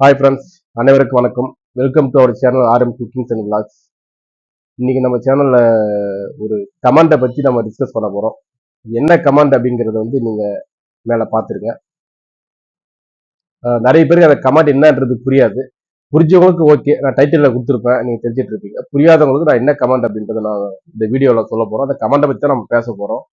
Hi friends அனைவருக்கும் வணக்கம். Welcome to our channel RM cookings and vlogs இன்னைக்கு நம்ம சேனலில் ஒரு கமாண்டை பற்றி நம்ம டிஸ்கஸ் பண்ண போகிறோம் என்ன கமெண்ட் அப்படிங்கிறத வந்து நீங்கள் மேலே பார்த்துருங்க. நிறைய பேருக்கு அந்த கமெண்ட் என்னன்றது புரியாது. புரிஞ்சவங்களுக்கு ஓகே நான் டைட்டிலில் கொடுத்துருப்பேன். நீங்கள் தெரிஞ்சிட்டு இருப்பீங்க. புரியாதவங்களுக்கு நான் என்ன கமெண்ட் அப்படின்றத நான் இந்த வீடியோவில் சொல்ல போகிறோம் அந்த கமாண்டை பற்றி தான் நம்ம பேச போகிறோம்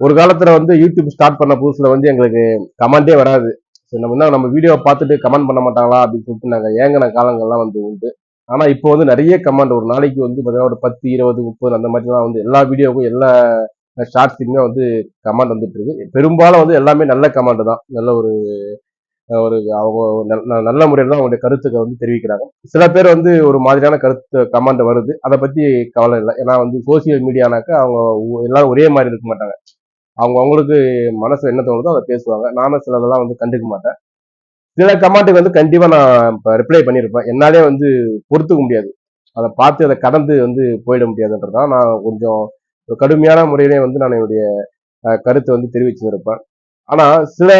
ஒரு காலத்தில் வந்து யூடியூப் ஸ்டார்ட் பண்ண புதுசில் வந்து எங்களுக்கு கமாண்டே வராது. நம்ம என்ன நம்ம வீடியோ பார்த்துட்டு கமெண்ட் பண்ண மாட்டாங்களா அப்படின்னு சொல்லிட்டு நாங்கள் ஏங்கின காலங்கள்லாம் வந்து உண்டு. ஆனால் இப்போ வந்து நிறைய கமெண்ட் ஒரு நாளைக்கு வந்து பார்த்தீங்கன்னா ஒரு பத்து இருபது முப்பது அந்த மாதிரிலாம் வந்து எல்லா வீடியோவுக்கும் எல்லா ஷார்ட்ஸுக்குமே வந்து கமெண்ட் வந்துட்டு இருக்கு. பெரும்பாலும் வந்து எல்லாமே நல்ல கமெண்ட் தான். நல்ல ஒரு ஒரு அவங்க நல்ல- நல்ல முறையில் தான் அவங்களுடைய கருத்துக்களை வந்து தெரிவிக்கிறாங்க. சில பேர் வந்து ஒரு மாதிரியான கருத்து கமெண்ட் வருது. அதை பற்றி கவலை இல்லை. ஏன்னா வந்து சோசியல் மீடியானாக்கா அவங்க எல்லாரும் ஒரே மாதிரி இருக்க மாட்டாங்க. அவங்க அவங்களுக்கு மனசு என்ன தோணுதோ அதை பேசுவாங்க. நானும் சிலதெல்லாம் வந்து கண்டுக்க மாட்டேன். சில கமெண்ட்டுக்கு வந்து கண்டிப்பா நான் இப்போ ரிப்ளை பண்ணியிருப்பேன் என்னாலே வந்து பொறுத்துக்க முடியாது. அதை பார்த்து அதை கடந்து வந்து போயிட முடியாதுன்றதான் நான் கொஞ்சம் கடுமையான முறையிலே வந்து நான் என்னுடைய கருத்தை வந்து தெரிவிச்சிருப்பேன் ஆனா சில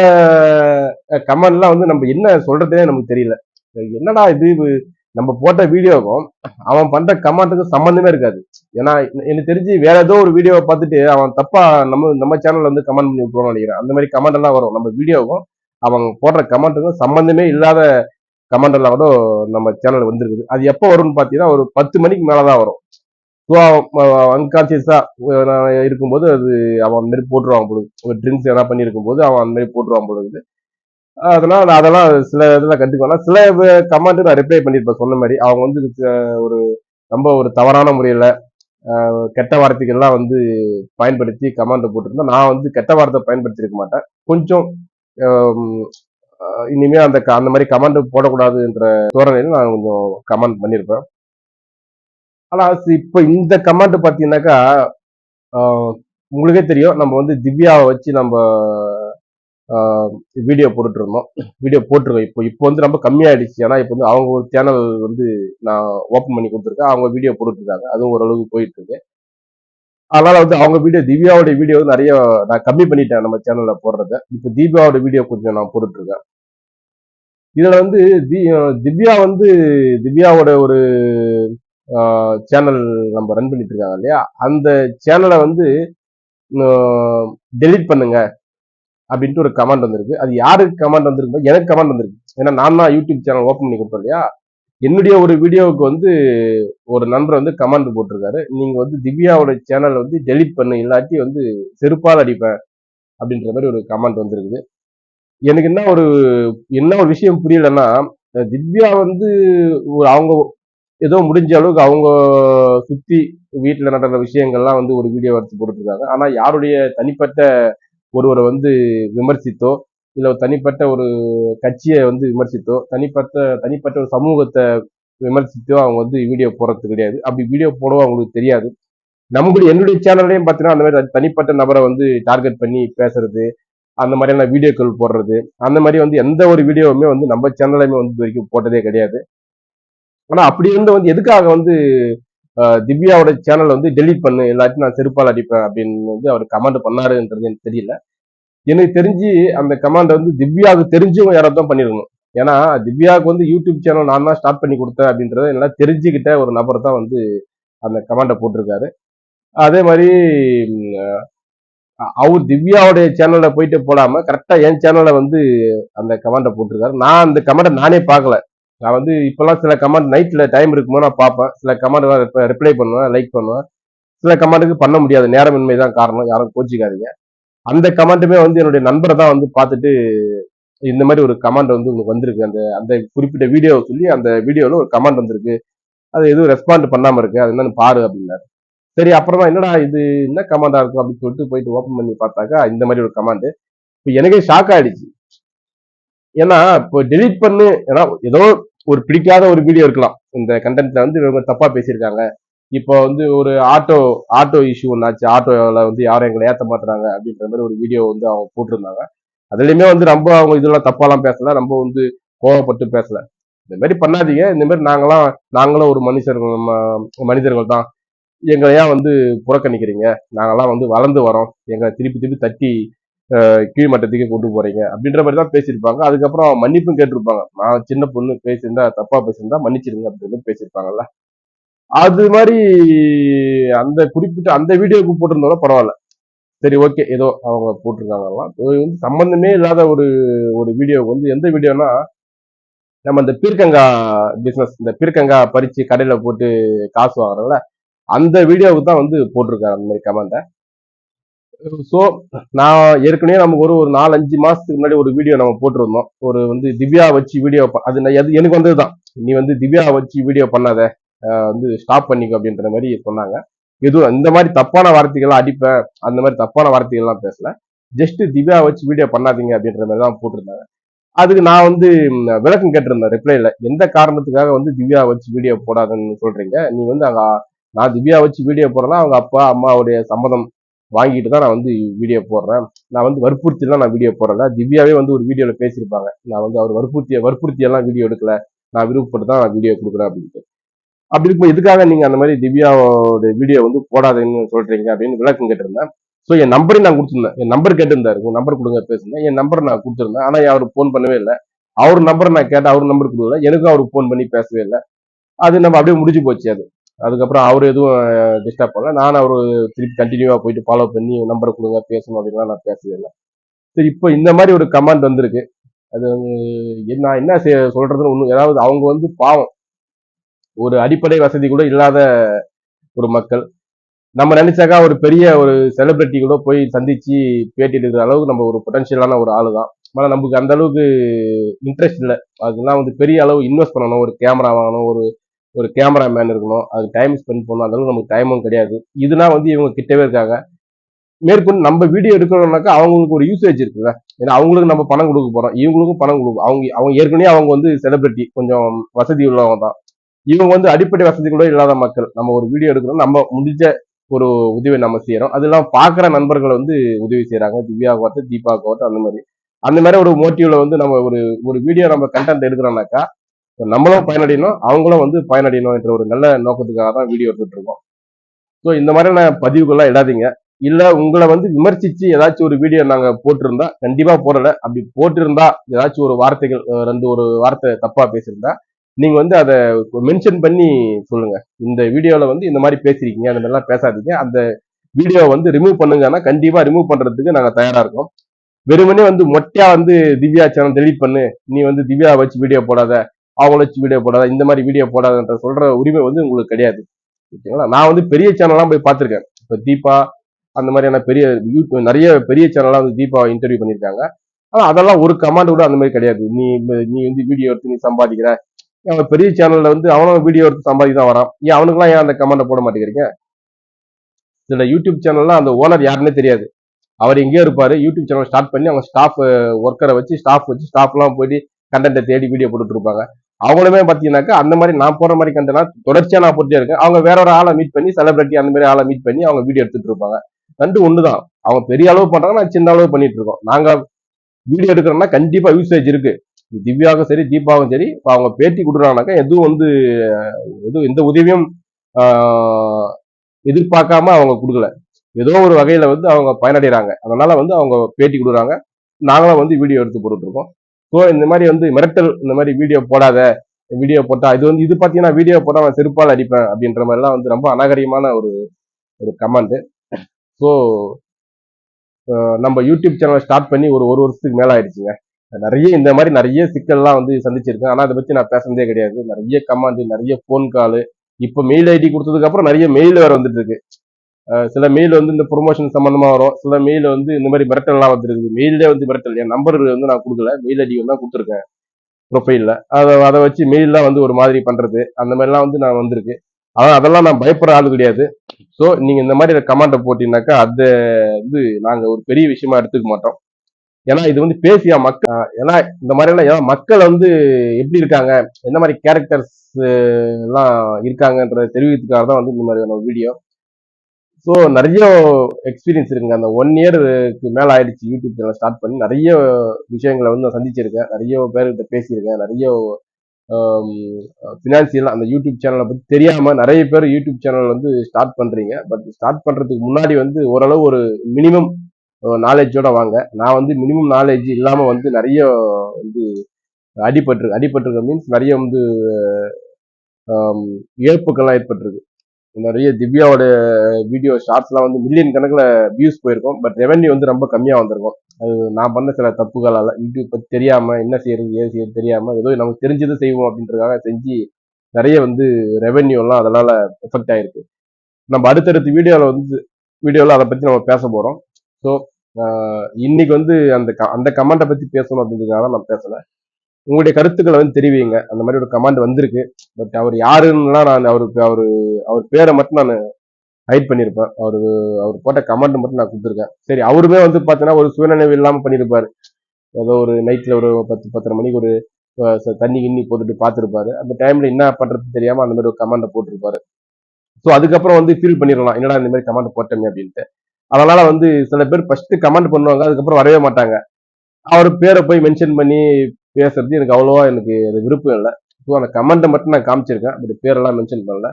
கமெண்ட்லாம் வந்து நம்ம என்ன சொல்கிறதுனே நமக்கு தெரியல. என்னடா இது நம்ம போட்ட வீடியோக்கும் அவன் பண்ற கமெண்ட்டுக்கும் சம்மந்தமே இருக்காது. ஏன்னா எனக்கு தெரிஞ்சு வேற ஏதோ ஒரு வீடியோவை பார்த்துட்டு அவன் தப்பா நம்ம நம்ம சேனல்ல வந்து கமெண்ட் பண்ணி விட்டுருவான்னு நினைக்கிறேன். அந்த மாதிரி கமெண்ட் எல்லாம் வரும். நம்ம வீடியோவுக்கும் அவங்க போடுற கமெண்ட்டுக்கும் சம்மந்தமே இல்லாத கமெண்ட் எல்லாம் கூட நம்ம சேனல் வந்திருக்குது. அது எப்போ வரும்னு பார்த்தீங்கன்னா ஒரு பத்து மணிக்கு மேலே தான் வரும் ஸோ அன்கான்சியஸா இருக்கும்போது அது அவன் அந்த மாதிரி போட்டுருவான் பொழுது. ஒரு ட்ரிங்க்ஸ் எதனா பண்ணியிருக்கும் போது அவன் அந்த மாதிரி போட்டுருவான் பொழுது. அதெல்லாம் நான் அதெல்லாம் சில இதெல்லாம் கண்டுக்கலாம் சில கமெண்ட்டு நான் ரிப்ளை பண்ணியிருப்பேன். சொன்ன மாதிரி அவங்க வந்து ஒரு ரொம்ப ஒரு தவறான முறையில் கெட்ட வார்த்தைகள்லாம் வந்து பயன்படுத்தி கமெண்ட்டை போட்டிருந்தா நான் வந்து கெட்ட வார்த்தை பயன்படுத்தியிருக்க மாட்டேன். கொஞ்சம் இனிமே அந்த க- அந்த மாதிரி கமெண்ட் போடக்கூடாதுன்ற தோரணையில் நான் கொஞ்சம் கமெண்ட் பண்ணியிருப்பேன். ஆனால் இப்போ இந்த கமெண்ட் பார்த்தீங்கன்னாக்கா உங்களுக்கே தெரியும். நம்ம வந்து திவ்யாவை வச்சு நம்ம வீடியோ போட்டுட்ருந்தோம் வீடியோ போட்டிருக்கோம். இப்போ இப்போ வந்து ரொம்ப கம்மியாயிடுச்சு. ஏன்னா இப்போ வந்து அவங்க ஒரு சேனல் வந்து நான் ஓப்பன் பண்ணி கொடுத்துருக்கேன். அவங்க வீடியோ போட்டுருக்காங்க அதுவும் ஓரளவுக்கு போயிட்டு இருக்கு அதனால வந்து அவங்க வீடியோ திவ்யாவோட வீடியோ வந்து நிறைய நான் கம்மி பண்ணிட்டேன் நம்ம சேனலில் போடுறத. இப்போ தீபாவோட வீடியோ கொஞ்சம் நான் போட்டுட்ருக்கேன் இதில் வந்து தி- திவ்யா வந்து திவ்யாவோட ஒரு சேனல் நம்ம ரன் பண்ணிட்டு இருக்காங்க இல்லையா? அந்த சேனலை வந்து டெலீட் பண்ணுங்க. அப்படின்ட்டு ஒரு கமெண்ட் வந்திருக்கு. அது யாருக்கு கமெண்ட் வந்திருக்கு எனக்கு கமெண்ட் வந்திருக்கு. ஏன்னா நான் தான் யூடியூப் சேனல் ஓப்பன் பண்ணி கொடுத்தேன் இல்லையா? என்னுடைய ஒரு வீடியோவுக்கு வந்து ஒரு நண்பர் வந்து கமெண்ட் போட்டிருக்காரு. நீங்கள் வந்து திவ்யாவோட சேனல் வந்து டெலீட் பண்ணு இல்லாட்டி வந்து செருப்பால் அடிப்பேன் அப்படின்ற மாதிரி ஒரு கமெண்ட் வந்திருக்குது. எனக்கு என்ன ஒரு என்ன ஒரு விஷயம் புரியலன்னா திவ்யா வந்து அவங்க ஏதோ முடிஞ்ச அளவுக்கு அவங்க சுற்றி வீட்டில் நடந்த விஷயங்கள்லாம் வந்து ஒரு வீடியோ எடுத்து போட்டுருக்காங்க ஆனால் யாருடைய தனிப்பட்ட ஒருவரை வந்து விமர்சித்தோ இல்லை ஒரு தனிப்பட்ட ஒரு கட்சியை வந்து விமர்சித்தோ தனிப்பட்ட தனிப்பட்ட ஒரு சமூகத்தை விமர்சித்தோ அவங்க வந்து வீடியோ போடுறது கிடையாது. அப்படி வீடியோ போடவும் அவங்களுக்கு தெரியாது. நம்மளுடைய என்னுடைய சேனல்லையும் பார்த்தீங்கன்னா அந்த மாதிரி தனிப்பட்ட நபரை வந்து டார்கெட் பண்ணி பேசுறது அந்த மாதிரியான வீடியோக்கள் போடுறது அந்த மாதிரி வந்து எந்த ஒரு வீடியோவுமே வந்து நம்ம சேனலையுமே வந்து இது வரைக்கும் போட்டதே கிடையாது. ஆனால் அப்படி இருந்த வந்து எதுக்காக வந்து திவ்யாவோட சேனல் வந்து டெலீட் பண்ணு எல்லாத்தையும் நான் செருப்பால் அடிப்பேன் அப்படின்னு வந்து அவர் கமெண்ட் பண்ணாருன்றது எனக்கு தெரியல. எனக்கு தெரிஞ்சு அந்த கமாண்ட் வந்து திவ்யாவுக்கு தெரிஞ்சவங்க யாராவது தான் பண்ணிருக்கணும். ஏன்னா திவ்யாவுக்கு வந்து யூடியூப் சேனல் நான் தான் ஸ்டார்ட் பண்ணி கொடுத்தேன் அப்படின்றத எல்லாம் தெரிஞ்சுக்கிட்ட ஒரு நபர் தான் வந்து அந்த கமாண்டை போட்டிருக்காரு. அதே மாதிரி அவர் திவ்யாவுடைய சேனல்ல போயிட்டு போடாம கரெக்டா என் சேனல்ல வந்து அந்த கமாண்டை போட்டிருக்காரு. நான் அந்த கமெண்ட்டை நானே பார்க்கல. நான் வந்து இப்போல்லாம் சில கமெண்ட் நைட்டில் டைம் இருக்கும்போது நான் பார்ப்பேன். சில கமெண்ட் ரிப்ளை பண்ணுவேன் லைக் பண்ணுவேன். சில கமெண்ட்டுக்கு பண்ண முடியாது. நேரமின்மை தான் காரணம். யாரும் கோச்சிக்காதீங்க. அந்த கமெண்ட்டுமே வந்து என்னுடைய நண்பரை தான் வந்து பார்த்துட்டு இந்த மாதிரி ஒரு கமெண்ட் வந்து உங்களுக்கு வந்திருக்கு. அந்த அந்த குறிப்பிட்ட வீடியோவை சொல்லி அந்த வீடியோவில் ஒரு கமெண்ட் வந்திருக்கு. அது எதுவும் ரெஸ்பாண்ட் பண்ணாமல் இருக்கு. அது என்னன்னு பாரு அப்படின்னாரு. சரி அப்புறமா என்னடா இது? என்ன கமெண்டா இருக்கும் அப்படின்னு சொல்லிட்டு போயிட்டு ஓப்பன் பண்ணி பார்த்தாக்கா இந்த மாதிரி ஒரு கமெண்ட் இப்போ எனக்கே ஷாக் ஆயிடுச்சு. ஏன்னா இப்போ டெலீட் பண்ணு ஏன்னா ஏதோ ஒரு பிடிக்காத ஒரு வீடியோ இருக்கலாம். இந்த கண்டென்ட்ல வந்து இவங்க தப்பா பேசியிருக்காங்க. இப்போ வந்து ஒரு ஆட்டோ ஆட்டோ இஷ்யூ ஒன்னாச்சு ஆட்டோவில் வந்து யாரும் எங்களை ஏற்ற மாட்டுறாங்க அப்படின்ற மாதிரி ஒரு வீடியோ வந்து அவங்க போட்டிருந்தாங்க. அதுலேயுமே வந்து ரொம்ப அவங்க இதெல்லாம் தப்பாலாம் பேசல. ரொம்ப வந்து கோவப்பட்டு பேசல. இந்த மாதிரி பண்ணாதீங்க. இந்த மாதிரி நாங்களாம் நாங்களும் ஒரு மனுஷர்கள் ம- மனிதர்கள் தான். எங்களை ஏன் வந்து புறக்கணிக்கிறீங்க? நாங்களாம் வந்து வளர்ந்து வரோம். எங்களை திருப்பி திருப்பி தட்டி கீழ் மட்டத்துக்கு கொண்டு போறீங்க. அப்படின்ற மாதிரி தான் பேசியிருப்பாங்க. அதுக்கப்புறம் மன்னிப்பும் கேட்டிருப்பாங்க. நான் சின்ன பொண்ணு பேசியிருந்தா தப்பா பேசியிருந்தா மன்னிச்சிருங்க அப்படின்னு பேசியிருப்பாங்கல்ல. அது மாதிரி அந்த குறிப்பிட்ட அந்த வீடியோக்கு போட்டிருந்தாலும் பரவாயில்ல. சரி ஓகே. ஏதோ அவங்க போட்டிருக்காங்கலாம் இது வந்து சம்பந்தமே இல்லாத ஒரு ஒரு வீடியோ. வந்து எந்த வீடியோனா நம்ம இந்த பீர்க்கங்காய் பிஸ்னஸ் இந்த பீர்க்கங்காய் பறிச்சு கடையில போட்டு காசு வாங்குறோம்ல அந்த வீடியோவுக்கு தான் வந்து போட்டிருக்காங்க அந்த மாதிரி கமெண்ட்டை ஸோ நான் ஏற்கனவே நமக்கு ஒரு ஒரு நாலு அஞ்சு மாசத்துக்கு முன்னாடி ஒரு வீடியோ நம்ம போட்டிருந்தோம். ஒரு வந்து திவ்யா வச்சு வீடியோ அது எது- எனக்கு வந்தது தான். நீ வந்து திவ்யா வச்சு வீடியோ பண்ணாத. வந்து ஸ்டாப் பண்ணிக்கோ அப்படின்ற மாதிரி சொன்னாங்க. எதுவும் இந்த மாதிரி தப்பான வார்த்தைகள்லாம் அடிப்பேன் அந்த மாதிரி தப்பான வார்த்தைகள்லாம் பேசல. ஜஸ்ட் திவ்யா வச்சு வீடியோ பண்ணாதீங்க அப்படின்ற மாதிரி தான் போட்டிருந்தாங்க. அதுக்கு நான் வந்து விளக்கம் கேட்டிருந்தேன் ரிப்ளைல எந்த காரணத்துக்காக வந்து திவ்யா வச்சு வீடியோ போடாதன்னு சொல்றீங்க? நீ வந்து அங்க நான் திவ்யா வச்சு வீடியோ போடுறேன்னா அவங்க அப்பா அம்மாவுடைய சம்மதம் வாங்கிட்டு தான் நான் வந்து வீடியோ போடுறேன். நான் வந்து வற்புறுத்திலாம் நான் வீடியோ போடல திவ்யாவே வந்து ஒரு வீடியோவில் பேசியிருப்பாங்க. நான் வந்து அவர் வற்புறுத்திய வற்புறுத்தியெல்லாம் வீடியோ எடுக்கல. நான் விருப்பப்பட்டு தான் நான் வீடியோ கொடுக்குறேன் அப்படின்ட்டு. அப்படி இருக்கும் எதுக்காக நீங்க அந்த மாதிரி திவ்யாவோட வீடியோ வந்து போடாதேன்னு சொல்றீங்க அப்படின்னு விளக்கம் கேட்டிருந்தேன். ஸோ என் நம்பரையும் நான் கொடுத்துருந்தேன். என் நம்பர் கேட்டிருந்தாரு. உங்கள் நம்பர் கொடுங்க பேசுனேன் என் நம்பர் நான் கொடுத்துருந்தேன். ஆனால் அவர் ஃபோன் பண்ணவே இல்லை. அவர் நம்பரை நான் கேட்டேன். அவர் நம்பர் கொடுக்கல. எனக்கும் அவருக்கு ஃபோன் பண்ணி பேசவே இல்லை. அது நம்ம அப்படியே முடிஞ்சு போச்சு அது. அதுக்கப்புறம் அவர் எதுவும் டிஸ்டர்ப் பண்ணல. நான் அவர் திருப்பி கண்டினியூவா போயிட்டு ஃபாலோ பண்ணி நம்பர் கொடுங்க பேசணும் அப்படின்லாம் நான் பேசவே இல்லை சரி இப்போ இந்த மாதிரி ஒரு கமெண்ட் வந்திருக்கு. அது என்ன- நான் என்ன செய்ய- சொல்றதுன்னு ஒன்று ஏதாவது அவங்க வந்து பாவம். ஒரு அடிப்படை வசதி கூட இல்லாத ஒரு மக்கள். நம்ம நினைச்சாக்கா ஒரு பெரிய ஒரு செலிபிரிட்டி கூட போய் சந்திச்சு பேட்டி எடுக்கிற அளவுக்கு நம்ம ஒரு பொட்டன்ஷியலான ஒரு ஆளு தான் ஆனால் நமக்கு அந்த அளவுக்கு இன்ட்ரெஸ்ட் இல்லை. அதுக்கெல்லாம் வந்து பெரிய அளவு இன்வெஸ்ட் பண்ணணும். ஒரு கேமரா வாங்கணும் ஒரு ஒரு கேமராமேன் இருக்கணும். அது டைம் ஸ்பெண்ட் பண்ணணும். அந்த அளவுக்கு நமக்கு டைமும் கிடையாது. இதுனா வந்து இவங்க கிட்டவே இருக்காங்க. மேற்கொண்டு நம்ம வீடியோ எடுக்கணும்னாக்கா அவங்களுக்கு ஒரு யூசேஜ் இருக்குல்ல. ஏன்னா அவங்களுக்கு நம்ம பணம் கொடுக்க போறோம். இவங்களுக்கும் பணம் கொடுக்கும் அவங்க அவங்க ஏற்கனவே அவங்க வந்து செலிபிரிட்டி கொஞ்சம் வசதி உள்ளவங்க தான். இவங்க வந்து அடிப்படை வசதி கூட இல்லாத மக்கள். நம்ம ஒரு வீடியோ எடுக்கிறோம். நம்ம முடிஞ்ச ஒரு உதவி நம்ம செய்யறோம். அது இல்லாமல் பார்க்குற நண்பர்கள் வந்து உதவி செய்யறாங்க திவ்யாவுக்கு தீபாவுக்கு அந்த மாதிரி. அந்த மாதிரி ஒரு மோட்டிவ்ல வந்து நம்ம ஒரு ஒரு வீடியோ நம்ம கண்டென்ட் எடுக்கிறோம்னாக்கா நம்மளும் பயனடையணும் அவங்களும் வந்து பயனடையணும் என்ற ஒரு நல்ல நோக்கத்துக்காக தான் வீடியோ எடுத்துட்டு இருக்கோம். ஸோ இந்த மாதிரியான பதிவுகள்லாம் இடாதீங்க. இல்லை உங்களை வந்து விமர்சித்து ஏதாச்சும் ஒரு வீடியோ நாங்கள் போட்டிருந்தா கண்டிப்பாக போடல. அப்படி போட்டிருந்தா ஏதாச்சும் ஒரு வார்த்தைகள் ரெண்டு ஒரு வார்த்தை தப்பாக பேசியிருந்தா நீங்கள் வந்து அதை மென்ஷன் பண்ணி சொல்லுங்கள் இந்த வீடியோவில் வந்து இந்த மாதிரி பேசியிருக்கீங்க அந்த மாதிரிலாம் பேசாதீங்க. அந்த வீடியோவை வந்து ரிமூவ் பண்ணுங்கன்னா கண்டிப்பாக ரிமூவ் பண்ணுறதுக்கு நாங்கள் தயாராக இருக்கோம். வெறுமனே வந்து மொட்டையாக வந்து திவ்யா சேனல் டெலிட் பண்ணு. நீ வந்து திவ்யா வச்சு வீடியோ போடாத. அவங்கள வச்சு வீடியோ போடாத இந்த மாதிரி வீடியோ போடாதன்ற சொல்ற உரிமை வந்து உங்களுக்கு கிடையாது. ஓகேங்களா? நான் வந்து பெரிய சேனல்லாம் போய் பார்த்துருக்கேன். இப்போ தீபா அந்த மாதிரியான பெரிய யூடியூப் நிறைய பெரிய சேனல்லாம் வந்து தீபா இன்டர்வியூ பண்ணியிருக்காங்க. ஆனால் அதெல்லாம் ஒரு கமாண்ட் கூட அந்த மாதிரி கிடையாது. நீ நீ வந்து வீடியோ எடுத்து நீ சம்பாதிக்கிற. அவன் பெரிய சேனல்ல வந்து அவனும் வீடியோ எடுத்து சம்பாதிக்க தான் வரான். ஏன் அவனுக்குலாம் ஏன் அந்த கமெண்ட்டை போட மாட்டேங்கிறீங்க? சில யூடியூப் சேனல்லாம் அந்த ஓனர் யாருன்னே தெரியாது. அவர் எங்கேயோ இருப்பாரு. யூடியூப் சேனல் ஸ்டார்ட் பண்ணி அவங்க ஸ்டாஃப் ஒர்க்கரை வச்சு ஸ்டாஃப் வச்சு ஸ்டாஃப்லாம் போயிட்டு கண்டென்ட்டை தேடி வீடியோ போட்டுட்டு இருப்பாங்க. அவங்களுமே பார்த்தீங்கன்னாக்கா அந்த மாதிரி நான் போற மாதிரி கண்டென்ட் தொடர்ச்சியாக நான் போட்டே இருக்கேன். அவங்க வேற ஒரு ஆளை மீட் பண்ணி செலிபிரிட்டி அந்த மாதிரி ஆளை மீட் பண்ணி அவங்க வீடியோ எடுத்துட்டு இருப்பாங்க. ரெண்டு ஒண்ணுதான். அவங்க பெரிய அளவு பண்றாங்க நான் சின்ன அளவு பண்ணிட்டு இருக்கோம். நாங்க வீடியோ எடுக்கிறோம்னா கண்டிப்பா யூசேஜ் இருக்கு. திவ்யாவும் சரி தீபாவும் சரி இப்போ அவங்க பேட்டி கொடுக்குறாங்கனாக்கா எதுவும் வந்து எதுவும் எந்த உதவியும் எதிர்பார்க்காம அவங்க கொடுக்கல. ஏதோ ஒரு வகையில வந்து அவங்க பயனடைகிறாங்க அதனால வந்து அவங்க பேட்டி கொடுக்குறாங்க. நாங்களும் வந்து வீடியோ எடுத்து போட்டுட்டு ஸோ இந்த மாதிரி வந்து மிரட்டல் இந்த மாதிரி வீடியோ போடாத வீடியோ போட்டா இது வந்து இது பார்த்தீங்கன்னா வீடியோ போட்டா நான் செருப்பால் அடிப்பேன் அப்படின்ற மாதிரிலாம் வந்து ரொம்ப அநாகரிகமான ஒரு ஒரு கமெண்ட் ஸோ நம்ம யூடியூப் சேனலை ஸ்டார்ட் பண்ணி ஒரு ஒரு வருஷத்துக்கு மேலே ஆயிடுச்சுங்க. நிறைய இந்த மாதிரி நிறைய சிக்கல்லாம் வந்து சந்திச்சிருக்கேன். ஆனால் அதை பற்றி நான் பேசுனதே கிடையாது. நிறைய கமாண்டு நிறைய ஃபோன் கால் இப்போ மெயில் ஐடி கொடுத்ததுக்கு அப்புறம் நிறைய மெயில் வேறு வந்துட்டு இருக்கு. சில மெயில் வந்து இந்த ப்ரொமோஷன் சம்பந்தமா வரும். சில மெயில் வந்து இந்த மாதிரி மிரட்டல்லாம் வந்துருக்குது மெயிலே வந்து மிரட்டல். என் நம்பர் வந்து நான் கொடுக்கல. மெயில் ஐடி தான் கொடுத்துருக்கேன். ப்ரொஃபைல்ல அதை அதை வச்சு மெயிலெலாம் வந்து ஒரு மாதிரி பண்றது. அந்த மாதிரிலாம் வந்து நான் வந்திருக்கு. ஆனா அதெல்லாம் நான் பயப்படுற ஆள் கிடையாது. ஸோ நீங்க இந்த மாதிரி கமாண்டை போட்டீங்கன்னாக்கா அதை வந்து நாங்கள் ஒரு பெரிய விஷயமா எடுத்துக்க மாட்டோம். ஏன்னா இது வந்து பேசியா மக்கள் ஏன்னா இந்த மாதிரிலாம் எல்லாம் ஏன்னா மக்கள் வந்து எப்படி இருக்காங்க? எந்த மாதிரி கேரக்டர்ஸ் எல்லாம் இருக்காங்கன்றத தெரிவிக்கிறதுக்காக தான் வந்து இந்த மாதிரியான வீடியோ ஸோ நிறைய எக்ஸ்பீரியன்ஸ் இருக்குங்க. அந்த ஒன் இயருக்கு மேலே ஆயிடுச்சு. யூடியூப் சேனல் ஸ்டார்ட் பண்ணி நிறைய விஷயங்களை வந்து நான் சந்திச்சிருக்கேன். நிறைய பேர்கிட்ட பேசியிருக்கேன். நிறைய ஃபினான்சியல் அந்த யூடியூப் சேனலை பற்றி தெரியாமல் நிறைய பேர் யூடியூப் சேனல் வந்து ஸ்டார்ட் பண்ணுறீங்க பட் ஸ்டார்ட் பண்ணுறதுக்கு முன்னாடி வந்து ஓரளவு ஒரு மினிமம் நாலேஜோட வாங்க. நான் வந்து மினிமம் நாலேஜ் இல்லாமல் வந்து நிறைய வந்து அடிபட்டு அடிபட்டிருக்க மீன்ஸ் நிறைய வந்து ஆம், இழப்புகள்லாம் ஏற்பட்டிருக்கு. நிறைய திவ்யாவோட வீடியோ ஷார்ட்ஸ்லாம் வந்து மில்லியன் கணக்கில் வியூஸ் போயிருக்கோம். பட் ரெவென்யூ வந்து ரொம்ப கம்மியாக வந்திருக்கும். அது நான் பண்ண சில தப்புகளால் யூடியூப் பற்றி தெரியாமல் என்ன செய்யறது ஏது செய்யறது தெரியாமல் ஏதோ நமக்கு தெரிஞ்சதை செய்வோம் அப்படின்றதுக்காக செஞ்சு நிறைய வந்து ரெவென்யூலாம் அதனால் எஃபெக்ட் ஆகிருக்கு நம்ம அடுத்தடுத்த வீடியோவில் வந்து வீடியோவில் அதை பற்றி நம்ம பேச போகிறோம் ஸோ இன்னைக்கு வந்து அந்த க- அந்த கமெண்ட்டை பற்றி பேசணும் அப்படின்றதுக்காக நான் பேசலை. உங்களுடைய கருத்துக்களை வந்து தெரிவிங்க. அந்த மாதிரி ஒரு கமெண்ட் வந்திருக்கு. பட் அவர் யாருன்னுலாம் நான் அவருக்கு அவர் அவர் பேரை மட்டும் நான் ஹைட் பண்ணியிருப்பேன் அவர் அவர் போட்ட கமெண்ட் மட்டும் நான் கொடுத்துருக்கேன். சரி அவருமே வந்து பார்த்தீங்கன்னா ஒரு சுயநினைவு இல்லாமல் பண்ணியிருப்பாரு ஏதோ ஒரு நைட்டில் ஒரு பத்து பத்தரை மணிக்கு ஒரு ச- தண்ணி கிண்ணி போட்டுட்டு பார்த்துருப்பாரு அந்த டைமில் என்ன பண்ணுறது தெரியாமல் அந்த மாதிரி ஒரு கமெண்ட் போட்டிருப்பாரு. ஸோ அதுக்கப்புறம் வந்து ஃபீல் பண்ணிடலாம். என்னடா இந்த மாதிரி கமெண்ட் போட்டோமே அப்படின்ட்டு. அதனால வந்து சில பேர் ஃபர்ஸ்ட் கமெண்ட் பண்ணுவாங்க அதுக்கப்புறம் வரவே மாட்டாங்க. அவர் பேரை போய் மென்ஷன் பண்ணி பேசுறது எனக்கு அவ்வளோவா எனக்கு அது விருப்பம் இல்லை. ஸோ அந்த கமெண்ட்டை மட்டும் நான் காமிச்சிருக்கேன். பட் பேரெல்லாம் மென்ஷன் பண்ணல.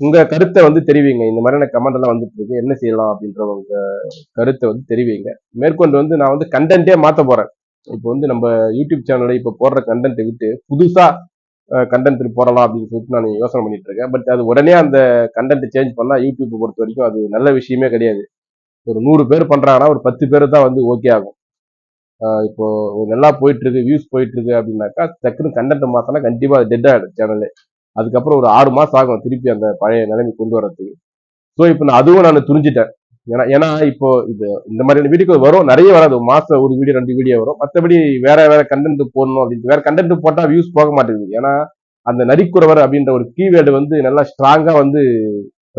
உங்கள் கருத்தை வந்து தெரிவிங்க. இந்த மாதிரியான கமெண்ட் எல்லாம் வந்துட்டு இருக்கு. என்ன செய்யலாம் அப்படின்ற உங்கள் கருத்தை வந்து தெரிவிங்க. மேற்கொண்டு வந்து நான் வந்து கண்டென்ட்டே மாற்ற போகிறேன் இப்போ வந்து நம்ம யூடியூப் சேனலில் இப்போ போடுற கண்டென்ட்டை விட்டு புதுசாக கண்டென்ட் போடலாம் அப்படின்னு சொல்லிட்டு நான் யோசனை பண்ணிட்டு இருக்கேன். பட் அது உடனே அந்த கண்டென்ட் சேஞ்ச் பண்ணால் யூடியூப் பொறுத்த வரைக்கும் அது நல்ல விஷயமே கிடையாது. ஒரு நூறு பேர் பண்ணுறாங்கன்னா ஒரு பத்து பேர் தான் வந்து ஓகே ஆகும். இப்போ நல்லா போயிட்டு இருக்கு வியூஸ் போயிட்டு இருக்கு அப்படின்னாக்கா டக்குன்னு கண்டென்ட் மாத்தினா கண்டிப்பா அது டெட் ஆயிடும் சேனலே அதுக்கப்புறம் ஒரு ஆறு மாசம் ஆகும் திருப்பி அந்த பழைய நிலைமை கொண்டு வரதுக்கு ஸோ இப்போ நான் அதுவும் நான் துணிஞ்சிட்டேன். ஏன்னா ஏன்னா இப்போ இது இந்த மாதிரியான வீடியோ வரும் நிறைய வராது. ஒரு மாசம் ஒரு வீடியோ ரெண்டு வீடியோ வரும். மற்றபடி வேற வேற கண்டென்ட் போடணும் அப்படின்னு வேற கண்டென்ட் போட்டால் வியூஸ் போக மாட்டேங்குது. ஏன்னா அந்த நரிக்குறவர் அப்படின்ற ஒரு கீவேர்டு வந்து நல்லா ஸ்ட்ராங்காக வந்து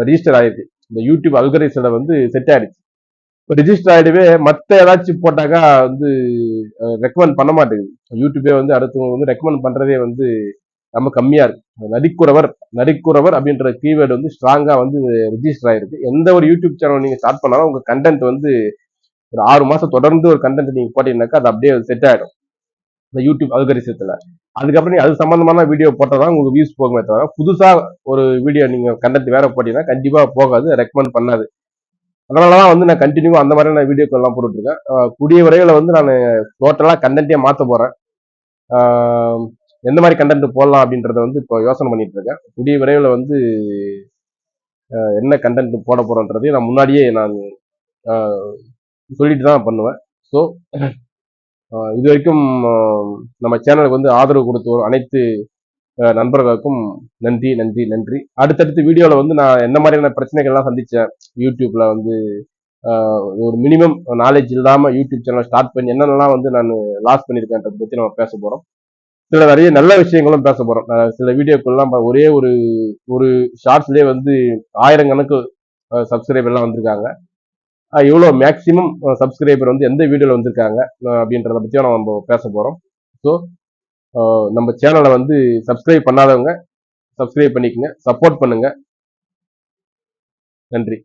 ரிஜிஸ்டர் ஆயிருக்கு. இந்த யூடியூப் அல்கரிசல வந்து செட் ஆயிடுச்சு. ரிஜிஸ்டர் ஆகிடவே மற்ற ஏதாச்சும் போட்டாக்கா வந்து ரெக்கமெண்ட் பண்ண மாட்டேங்குது. யூடியூபே வந்து அடுத்தவங்க வந்து ரெக்கமெண்ட் பண்ணுறதே வந்து ரொம்ப கம்மியாக இருக்கு. நரிக்குறவர் நரிக்குறவர் அப்படின்ற கீவேர்டு வந்து ஸ்ட்ராங்காக வந்து ரிஜிஸ்டர் ஆகிருக்கு எந்த ஒரு யூடியூப் சேனல் நீங்கள் ஸ்டார்ட் பண்ணாலும் உங்கள் கண்டென்ட் வந்து ஒரு ஆறு மாதம் தொடர்ந்து ஒரு கண்டென்ட் நீங்கள் போட்டீங்கன்னாக்கா அது அப்படியே செட் ஆகிடும் இந்த யூடியூப் அல்கரிசத்துல அதுக்கப்புறம் நீங்க அது சம்மந்தமான வீடியோ போட்டால் தான் உங்களுக்கு வியூஸ் போகுமே தவிர புதுசாக ஒரு வீடியோ நீங்கள் கண்டென்ட் வேற போட்டீங்கன்னா கண்டிப்பாக போகாது ரெக்கமெண்ட் பண்ணாது. அதனால தான் வந்து நான் கண்டினியூவாக அந்த மாதிரியான வீடியோக்கள் எல்லாம் போட்டுட்ருக்கேன். கூடிய விரைவில் வந்து நான் டோட்டலாக கண்டென்ட்டே மாற்ற போகிறேன் எந்த மாதிரி கண்டென்ட் போடலாம் அப்படின்றத வந்து இப்போ யோசனை பண்ணிட்டு இருக்கேன் கூடிய விரைவில் வந்து என்ன கண்டென்ட் போட போகிறோன்றதையும் நான் முன்னாடியே நான் சொல்லிட்டு தான் பண்ணுவேன். ஸோ இது வரைக்கும் நம்ம சேனலுக்கு வந்து ஆதரவு கொடுத்து அனைத்து நண்பர்களுக்கும் நன்றி நன்றி நன்றி. அடுத்தடுத்து வீடியோவில் வந்து நான் என்ன மாதிரியான பிரச்சனைகள்லாம் சந்தித்தேன் யூடியூப்பில் வந்து ஒரு மினிமம் நாலேஜ் இல்லாமல் யூடியூப் சேனல் ஸ்டார்ட் பண்ணி என்னென்னலாம் வந்து நான் லாஸ் பண்ணியிருக்கேன்றதை பற்றி நம்ம பேச போகிறோம் சில நிறைய நல்ல விஷயங்களும் பேச போகிறோம் சில வீடியோக்கள்லாம் ஒரே ஒரு ஒரு ஷார்ட்ஸ்லேயே வந்து ஆயிரக்கணக்கு சப்ஸ்கிரைபர் எல்லாம் வந்திருக்காங்க. இவ்வளோ மேக்சிமம் சப்ஸ்கிரைபர் வந்து எந்த வீடியோவில் வந்திருக்காங்க அப்படின்றத பற்றியும் நம்ம பேச போகிறோம் ஸோ நம்ம சேனலை வந்து சப்ஸ்கிரைப் பண்ணாதவங்க சப்ஸ்கிரைப் பண்ணிக்கங்க சப்போர்ட் பண்ணுங்க. நன்றி.